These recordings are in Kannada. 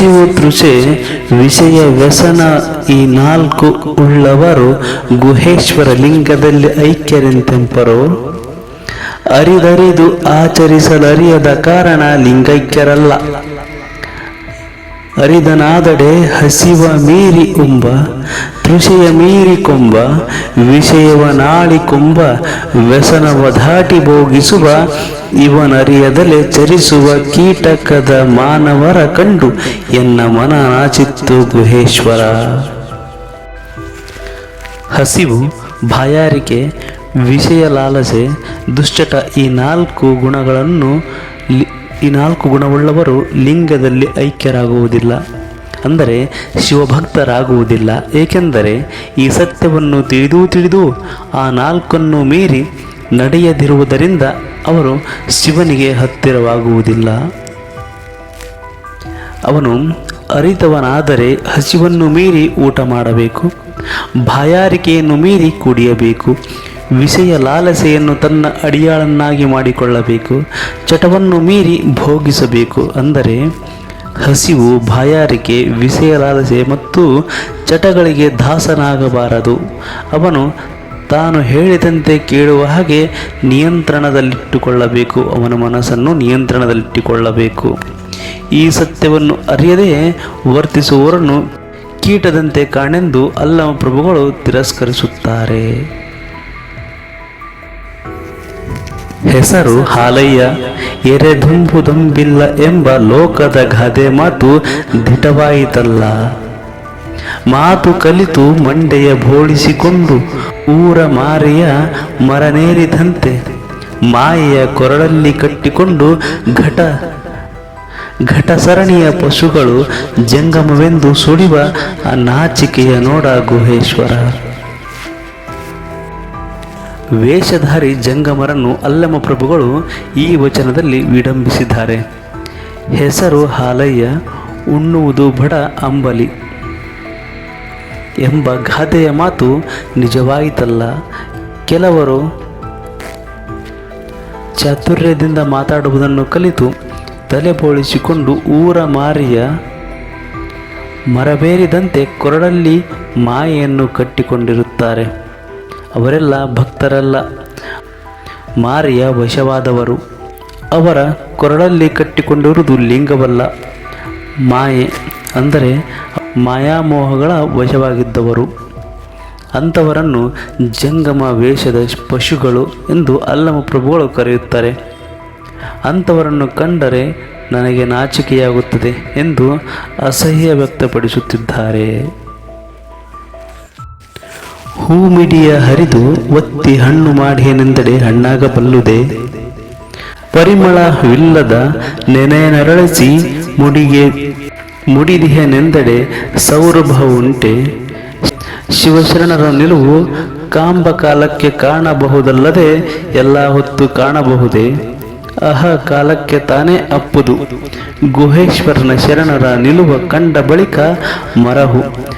ಹಸಿವು ತೃಷೆ ವಿಷಯ ವ್ಯಸನ ಈ ನಾಲ್ಕು ಉಳ್ಳವರು ಗುಹೇಶ್ವರ ಲಿಂಗದಲ್ಲಿ ಐಕ್ಯರೆಂತೆಂಪರು. ಅರಿದರಿದು ಆಚರಿಸಲರಿಯದ ಕಾರಣ ಲಿಂಗೈಕ್ಯರಲ್ಲ. ಅರಿದನಾದಡೆ ಹಸಿವ ಮೀರಿ ಕುಂಬ ತೃಷೆಯ ಮೀರಿ ಕುಂಬ ವಿಷಯವ ನಾಳಿ ಕೊಂಬ ವ್ಯಸನವ ಭೋಗಿಸುವ, ಇವನರಿಯದಲೆ ಚರಿಸುವ ಕೀಟಕದ ಮಾನವರ ಕಂಡು ಎನ್ನ ಮನ ನಾಚಿತ್ತು ಗುಹೇಶ್ವರ. ಹಸಿವು ಬಾಯಾರಿಕೆ ವಿಷಯ ಲಾಲಸೆ, ದುಶ್ಚಟ ಈ ನಾಲ್ಕು ಗುಣಗಳನ್ನು ಈ ನಾಲ್ಕು ಗುಣವುಳ್ಳವರು ಲಿಂಗದಲ್ಲಿ ಐಕ್ಯರಾಗುವುದಿಲ್ಲ, ಅಂದರೆ ಶಿವಭಕ್ತರಾಗುವುದಿಲ್ಲ. ಏಕೆಂದರೆ ಈ ಸತ್ಯವನ್ನು ತಿಳಿದು ತಿಳಿದು ಆ ನಾಲ್ಕನ್ನು ಮೀರಿ ನಡೆಯದಿರುವುದರಿಂದ ಅವರು ಶಿವನಿಗೆ ಹತ್ತಿರವಾಗುವುದಿಲ್ಲ. ಅವನು ಅರಿತವನಾದರೆ ಹಸಿವನ್ನು ಮೀರಿ ಊಟ ಮಾಡಬೇಕು, ಬಾಯಾರಿಕೆಯನ್ನು ಮೀರಿ ಕುಡಿಯಬೇಕು ವಿಷಯ ಲಾಲಸೆಯನ್ನು ತನ್ನ ಅಡಿಯಾಳನ್ನಾಗಿ ಮಾಡಿಕೊಳ್ಳಬೇಕು, ಚಟವನ್ನು ಮೀರಿ ಭೋಗಿಸಬೇಕು ಅಂದರೆ ಹಸಿವು, ಬಾಯಾರಿಕೆ, ವಿಷಯ ಲಾಲಸೆ ಮತ್ತು ಚಟಗಳಿಗೆ ದಾಸನಾಗಬಾರದು. ಅವನು ತಾನು ಹೇಳಿದಂತೆ ಕೇಳುವ ಹಾಗೆ ನಿಯಂತ್ರಣದಲ್ಲಿಟ್ಟುಕೊಳ್ಳಬೇಕು, ಅವನ ಮನಸ್ಸನ್ನು ನಿಯಂತ್ರಣದಲ್ಲಿಟ್ಟುಕೊಳ್ಳಬೇಕು. ಈ ಸತ್ಯವನ್ನು ಅರಿಯದೇ ವರ್ತಿಸುವವರನ್ನು ಕೀಟದಂತೆ ಕಾಣೆಂದು ಅಲ್ಲಮ ಪ್ರಭುಗಳು ತಿರಸ್ಕರಿಸುತ್ತಾರೆ. ಹೆಸರು ಹಾಲಯ್ಯ. ಎರೆದುಂಬುದಂಬಿಲ್ಲ ಎಂಬ ಲೋಕದ ಗಾದೆ ಮಾತು ದಿಟವಾಯಿತಲ್ಲ. ಮಾತು ಕಲಿತು ಮಂಡೆಯ ಬೋಳಿಸಿಕೊಂಡು ಊರ ಮಾರಿಯ ಮರನೇರಿದಂತೆ ಮಾಯೆಯ ಕೊರಳಲ್ಲಿ ಕಟ್ಟಿಕೊಂಡು ಘಟ ಘಟ ಸರಣಿಯ ಪಶುಗಳು ಜಂಗಮವೆಂದು ಸುಳಿವ ನಾಚಿಕೆಯ ನೋಡ ಗುಹೇಶ್ವರ. ವೇಷಧಾರಿ ಜಂಗಮರನ್ನು ಅಲ್ಲಮ ಪ್ರಭುಗಳು ಈ ವಚನದಲ್ಲಿ ವಿಡಂಬಿಸಿದ್ದಾರೆ. ಹೆಸರು ಹಾಲಯ್ಯ, ಉಣ್ಣುವುದು ಬಡ ಅಂಬಲಿ ಎಂಬ ಗಾದೆಯ ಮಾತು ನಿಜವಾಯಿತಲ್ಲ. ಕೆಲವರು ಚಾತುರ್ಯದಿಂದ ಮಾತಾಡುವುದನ್ನು ಕಲಿತು ತಲೆ ಬೋಳಿಸಿಕೊಂಡು ಊರ ಮಾರಿಯ ಮರಬೇರಿದಂತೆ ಕೊರಡಲ್ಲಿ ಮಾಯೆಯನ್ನು ಕಟ್ಟಿಕೊಂಡಿರುತ್ತಾರೆ. ಅವರೆಲ್ಲ ಭಕ್ತರಲ್ಲ. ಮಾರಿಯ ವಶವಾದವರು. ಅವರ ಕೊರಳಲ್ಲಿ ಕಟ್ಟಿಕೊಂಡಿರುವುದು ಲಿಂಗವಲ್ಲ. ಮಾಯೆ ಅಂದರೆ ಮಾಯಾಮೋಹಗಳ ವಶವಾಗಿದ್ದವರು. ಅಂಥವರನ್ನು ಜಂಗಮ ವೇಷದ ಪಶುಗಳು ಎಂದು ಅಲ್ಲಮ ಪ್ರಭುಗಳು ಕರೆಯುತ್ತಾರೆ. ಅಂಥವರನ್ನು ಕಂಡರೆ ನನಗೆ ನಾಚಿಕೆಯಾಗುತ್ತದೆ ಎಂದು ಅಸಹ್ಯ ವ್ಯಕ್ತಪಡಿಸುತ್ತಿದ್ದಾರೆ. ಹೂಮಿಡಿಯ ಹರಿದು ಒತ್ತಿ ಹಣ್ಣು ಮಾಡಿಯನೆಂದಡೆ ಹಣ್ಣಾಗಬಲ್ಲುದೆ ಪರಿಮಳವಿಲ್ಲದ ನೆನೆಯನರಳಿಸಿ ಮುಡಿಗೆ ಮುಡಿದಿಹೆನೆಂದಡೆ ಸೌರಭ ಉಂಟೆ. ಶಿವಶರಣರ ನಿಲುವು ಕಾಂಬ ಕಾಲಕ್ಕೆ ಕಾಣಬಹುದಲ್ಲದೆ ಎಲ್ಲ ಹೊತ್ತು ಕಾಣಬಹುದೇ. ಅಹ ಕಾಲಕ್ಕೆ ತಾನೇ ಅಪ್ಪುದು. ಗುಹೇಶ್ವರನ ಶರಣರ ನಿಲುವ ಕಂಡ ಬಳಿಕ ಮರಹು.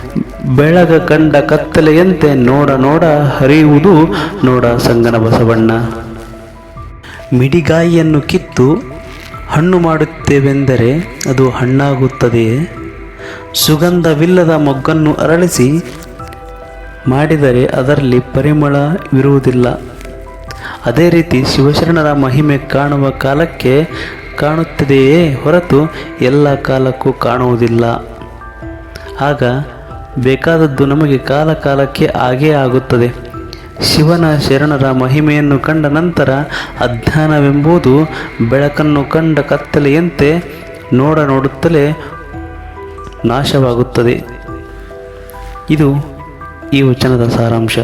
ಬೆಳಗ ಕಂಡ ಕತ್ತಲೆಯಂತೆ ನೋಡ ನೋಡ ಹರಿಯುವುದು ನೋಡ ಸಂಗನ ಬಸವಣ್ಣ. ಮಿಡಿಗಾಯಿಯನ್ನು ಕಿತ್ತು ಹಣ್ಣು ಮಾಡುತ್ತೇವೆಂದರೆ ಅದು ಹಣ್ಣಾಗುತ್ತದೆಯೇ ಸುಗಂಧವಿಲ್ಲದ ಮೊಗ್ಗನ್ನು ಅರಳಿಸಿ ಮಾಡಿದರೆ ಅದರಲ್ಲಿ ಪರಿಮಳವಿರುವುದಿಲ್ಲ ಅದೇ ರೀತಿ ಶಿವಶರಣರ ಮಹಿಮೆ ಕಾಣುವ ಕಾಲಕ್ಕೆ ಕಾಣುತ್ತದೆಯೇ ಹೊರತು ಎಲ್ಲ ಕಾಲಕ್ಕೂ ಕಾಣುವುದಿಲ್ಲ. ಆಗ ಬೇಕಾದದ್ದು ನಮಗೆ ಕಾಲ ಕಾಲಕ್ಕೆ ಆಗೇ ಆಗುತ್ತದೆ. ಶಿವನ ಶರಣರ ಮಹಿಮೆಯನ್ನು ಕಂಡ ನಂತರ ಅಜ್ಞಾನವೆಂಬುದು ಬೆಳಕನ್ನು ಕಂಡ ಕತ್ತಲೆಯಂತೆ ನೋಡ ನೋಡುತ್ತಲೇ ನಾಶವಾಗುತ್ತದೆ. ಇದು ಈ ವಚನದ ಸಾರಾಂಶ.